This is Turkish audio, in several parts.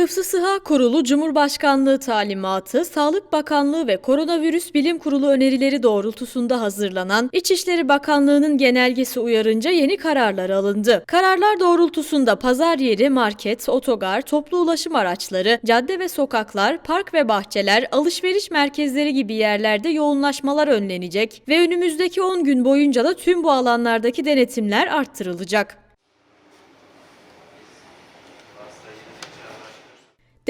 Hıfzı Sıha Kurulu Cumhurbaşkanlığı talimatı, Sağlık Bakanlığı ve Koronavirüs Bilim Kurulu önerileri doğrultusunda hazırlanan İçişleri Bakanlığı'nın genelgesi uyarınca yeni kararlar alındı. Kararlar doğrultusunda pazar yeri, market, otogar, toplu ulaşım araçları, cadde ve sokaklar, park ve bahçeler, alışveriş merkezleri gibi yerlerde yoğunlaşmalar önlenecek ve önümüzdeki 10 gün boyunca da tüm bu alanlardaki denetimler arttırılacak.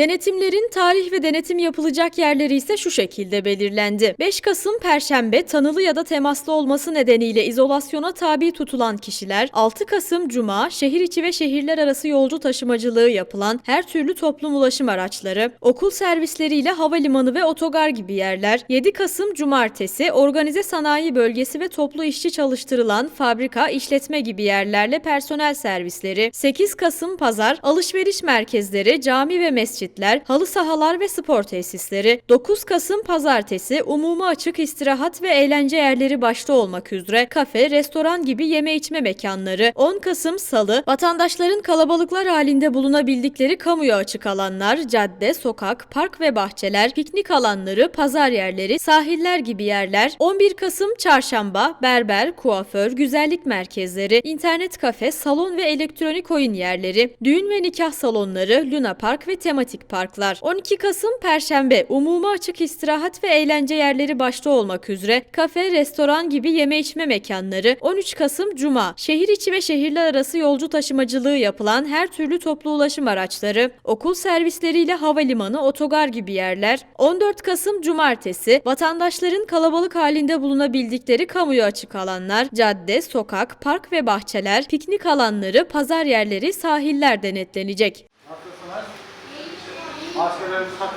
Denetimlerin tarih ve denetim yapılacak yerleri ise şu şekilde belirlendi. 5 Kasım Perşembe tanılı ya da temaslı olması nedeniyle izolasyona tabi tutulan kişiler, 6 Kasım Cuma şehir içi ve şehirler arası yolcu taşımacılığı yapılan her türlü toplum ulaşım araçları, okul servisleriyle havalimanı ve otogar gibi yerler, 7 Kasım Cumartesi organize sanayi bölgesi ve toplu işçi çalıştırılan fabrika, işletme gibi yerlerle personel servisleri, 8 Kasım Pazar alışveriş merkezleri, cami ve mescitler, halı sahalar ve spor tesisleri, 9 Kasım Pazartesi umuma açık istirahat ve eğlence yerleri başta olmak üzere kafe, restoran gibi yeme içme mekanları, 10 Kasım Salı vatandaşların kalabalıklar halinde bulunabildikleri kamuya açık alanlar, cadde, sokak, park ve bahçeler, piknik alanları, pazar yerleri, sahiller gibi yerler, 11 Kasım Çarşamba, berber, kuaför, güzellik merkezleri, internet kafe, salon ve elektronik oyun yerleri, düğün ve nikah salonları, Luna Park ve tematik parklar. 12 Kasım Perşembe, umuma açık istirahat ve eğlence yerleri başta olmak üzere kafe, restoran gibi yeme içme mekanları. 13 Kasım Cuma, şehir içi ve şehirler arası yolcu taşımacılığı yapılan her türlü toplu ulaşım araçları, okul servisleriyle havalimanı, otogar gibi yerler. 14 Kasım Cumartesi, vatandaşların kalabalık halinde bulunabildikleri kamuya açık alanlar, cadde, sokak, park ve bahçeler, piknik alanları, pazar yerleri, sahiller denetlenecek. হসপিটালের সাথে